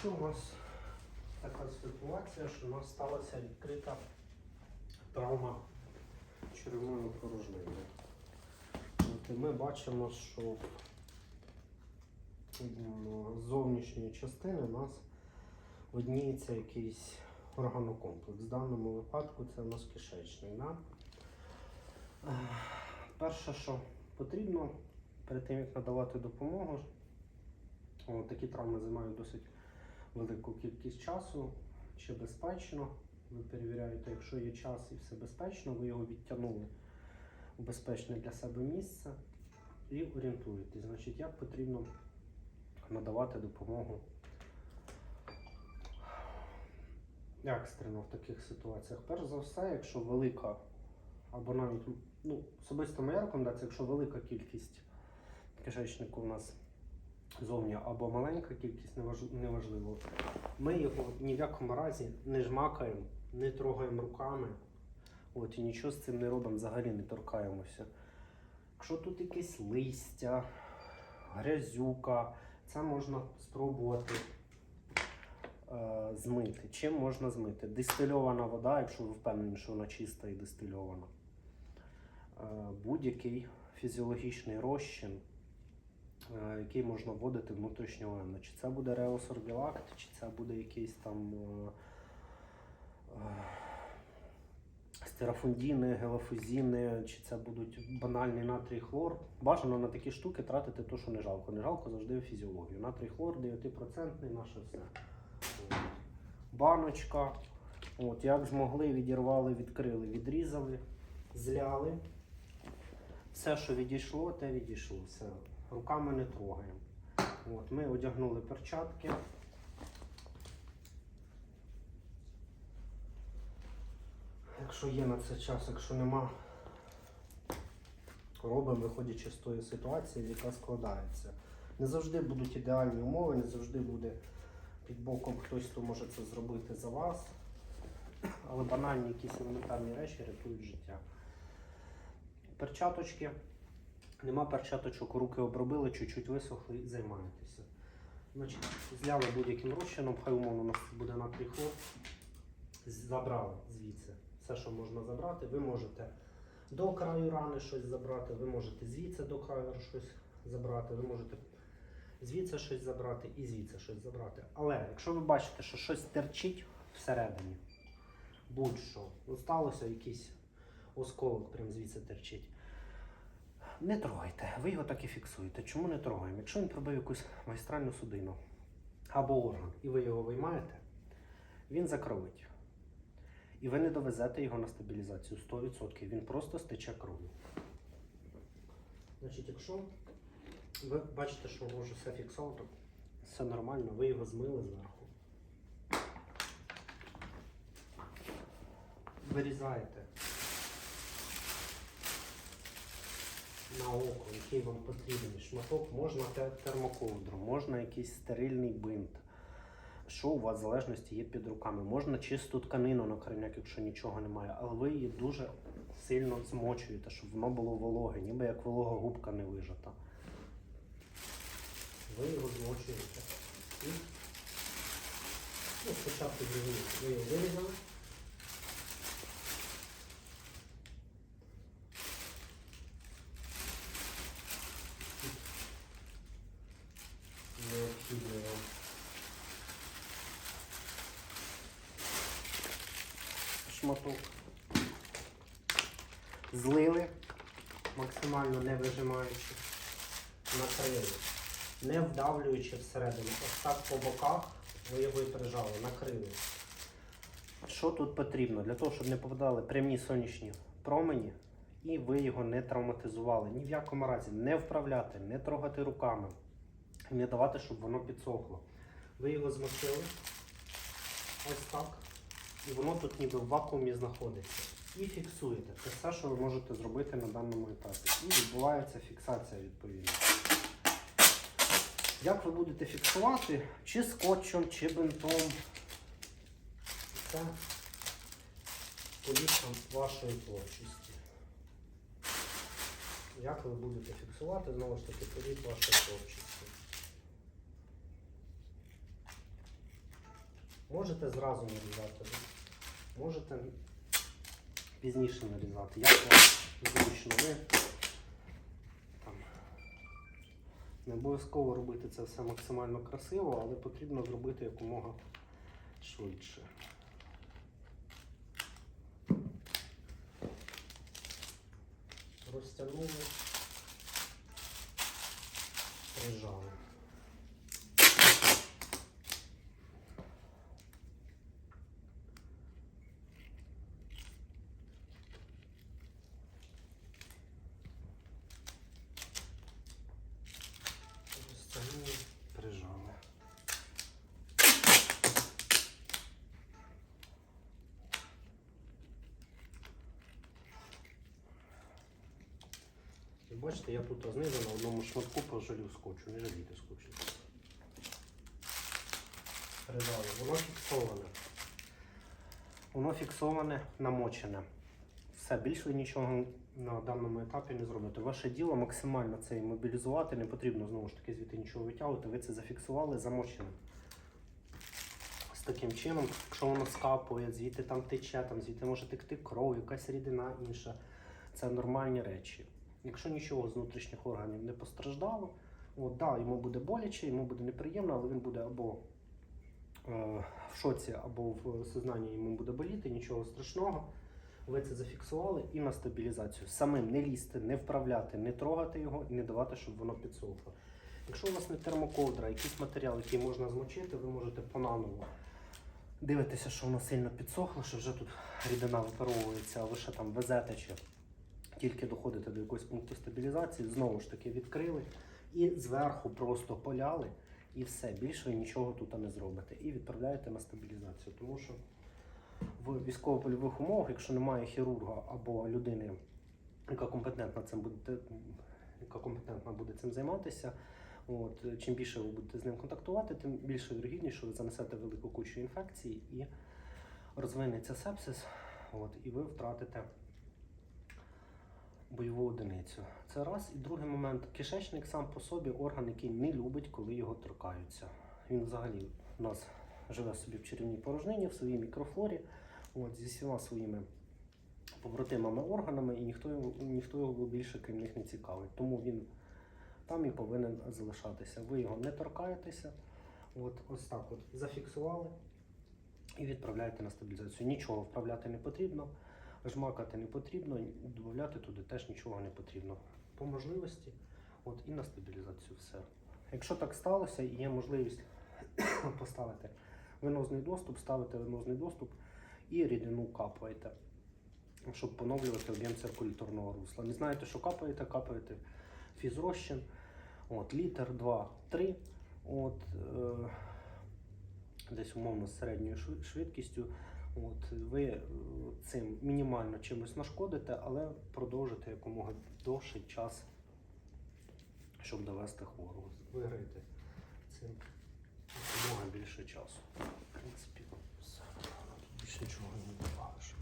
Що у нас така ситуація, що у нас сталася відкрита травма черевної порожнини. От, ми бачимо, що з зовнішньої частини у нас видніється якийсь органокомплекс. В даному випадку це у нас кишечник. Да? Перше, що потрібно перед тим, як надавати допомогу, такі травми займають досить велику кількість часу, чи безпечно. Ви перевіряєте, якщо є час і все безпечно, ви його відтягнули в безпечне для себе місце і орієнтуєтесь, значить, як потрібно надавати допомогу екстрено в таких ситуаціях. Перш за все, якщо велика, або навіть ну, особисто моя рекомендація, якщо велика кількість кишечнику у нас зовні або маленька кількість, неважливо. Ми його ні в якому разі не жмакаємо, не трогаємо руками. От, і нічого з цим не робимо, взагалі не торкаємося. Якщо тут якесь листя, грязюка, це можна спробувати е, змити. Чим можна змити? Дистильована вода, якщо ви впевнені, що вона чиста і дистильована. Е, будь-який фізіологічний розчин, який можна вводити внутрішньовенно. Чи це буде реосорбілакт, чи це буде якийсь там е, е, стерофундіни, гелофузіни, чи це будуть банальний натрій хлор. Бажано на такі штуки тратити те, що не жалко. Не жалко завжди в фізіологію. Натрій хлор 9% наше все. Баночка. От, як змогли, відірвали, відкрили, відрізали, зляли. Все, що відійшло, те відійшло. Все. Руками не трогаємо. От, ми одягнули перчатки. Якщо є на це час, якщо нема, робимо, виходячи з тої ситуації, яка складається. Не завжди будуть ідеальні умови, не завжди буде під боком хтось, хто може це зробити за вас. Але банальні якісь елементарні речі рятують життя. Перчаточки. Нема перчаточок, руки обробили, чуть-чуть висохли і займаєтеся. Значить, зляли будь-яким розчином, хай умовно у нас буде натрій хлор. Забрали звідси все, що можна забрати. Ви можете до краю рани щось забрати, ви можете звідси до краю щось забрати, ви можете звідси щось забрати і звідси щось забрати. Але якщо ви бачите, що щось терчить всередині, будь-що, ну сталося якийсь осколок, прям звідси терчить. Не трогайте, ви його так і фіксуєте. Чому не трогаємо? Якщо він пробив якусь магістральну судину або орган, і ви його виймаєте, він закровить. І ви не довезете його на стабілізацію 100%. Він просто стече кров'ю. Значить, якщо ви бачите, що вже все фіксовано, все нормально, ви його змили зверху. Вирізаєте на око, який вам потрібен шматок, можна термоковдру, можна якийсь стерильний бинт. Що у вас в залежності є під руками? Можна чисту тканину на крайняк, якщо нічого немає, але ви її дуже сильно змочуєте, щоб воно було вологе, ніби як волога губка не вижата. Ви його змочуєте. І ну, спочатку ви його вирізали. Необхідно вам шматок. Злили, максимально не вижимаючи, накрили, не вдавлюючи всередину. Ось так по боках ви його і прижали, накрили. Що тут потрібно? Для того, щоб не попадали прямі сонячні промені, і ви його не травматизували. Ні в якому разі не вправляти, не трогати руками, не давати, щоб воно підсохло. Ви його змочили ось так. І воно тут ніби в вакуумі знаходиться. І фіксуєте. Це все, що ви можете зробити на даному етапі. І відбувається фіксація відповідно. Як ви будете фіксувати? Чи скотчем, чи бинтом. Це політком вашої творчості. Як ви будете фіксувати, знову ж таки, політ вашої творчості. Можете зразу нарізати, можете пізніше нарізати. Як зручно ви там. Не обов'язково робити це все максимально красиво, але потрібно зробити якомога швидше. Розтягнули, прижали. Розтягнули, прижали. Бачите, я тут знизу на одному шматку пожалів скотчу, не жалійте скотчу. Прижали. Воно фіксоване. Воно фіксоване, намочене. Все, більше нічого на даному етапі не зробите. Ваше діло максимально це іммобілізувати, не потрібно знову ж таки звідти нічого витягувати. Ви це зафіксували, замочене. З таким чином, якщо воно скапує, звідти там тече, там звідти може текти кров, якась рідина інша. Це нормальні речі. Якщо нічого з внутрішніх органів не постраждало, от, да, йому буде боляче, йому буде неприємно, але він буде або е, в шоці, або в сознанні йому буде боліти, нічого страшного. Ви це зафіксували і на стабілізацію. Самим не лізти, не вправляти, не трогати його і не давати, щоб воно підсохло. Якщо у вас не термоковдра, якийсь матеріал, який можна змочити, ви можете понаново дивитися, що воно сильно підсохло, що вже тут рідина випаровується, а ви ще там везете чи тільки доходите до якогось пункту стабілізації, знову ж таки відкрили і зверху просто поляли, і все. Більше нічого тут не зробите. І відправляєте на стабілізацію. Тому що в військово-польових умовах, якщо немає хірурга або людини, яка компетентна цим буде, яка компетентна буде цим займатися. От, чим більше ви будете з ним контактувати, тим більше вірогідніше, що ви занесете велику кучу інфекцій і розвинеться сепсис, от, і ви втратите бойову одиницю. Це раз. І другий момент. Кишечник сам по собі орган, який не любить, коли його торкаються. Він взагалі у нас живе собі в черевній порожнині, в своїй мікрофлорі, от, зі всіма своїми побратимами органами, і ніхто його, ніхто його більше крім них не цікавить. Тому він там і повинен залишатися. Ви його не торкаєтеся. От, ось так от зафіксували і відправляєте на стабілізацію. Нічого вправляти не потрібно, жмакати не потрібно, додати туди теж нічого не потрібно. По можливості, от і на стабілізацію все. Якщо так сталося і є можливість поставити венозний доступ, ставите венозний доступ і рідину капаєте, щоб поновлювати об'єм циркуляторного русла. Не знаєте, що капаєте, капаєте фізрозчин, от, літр, два, три. От, е, десь умовно з середньою швидкістю. От, ви е, цим мінімально чимось нашкодите, але продовжите якомога довший час, щоб довести хворого. Виграєте цим якомога більше часу. В принципі, все. Більше нічого не добавиш.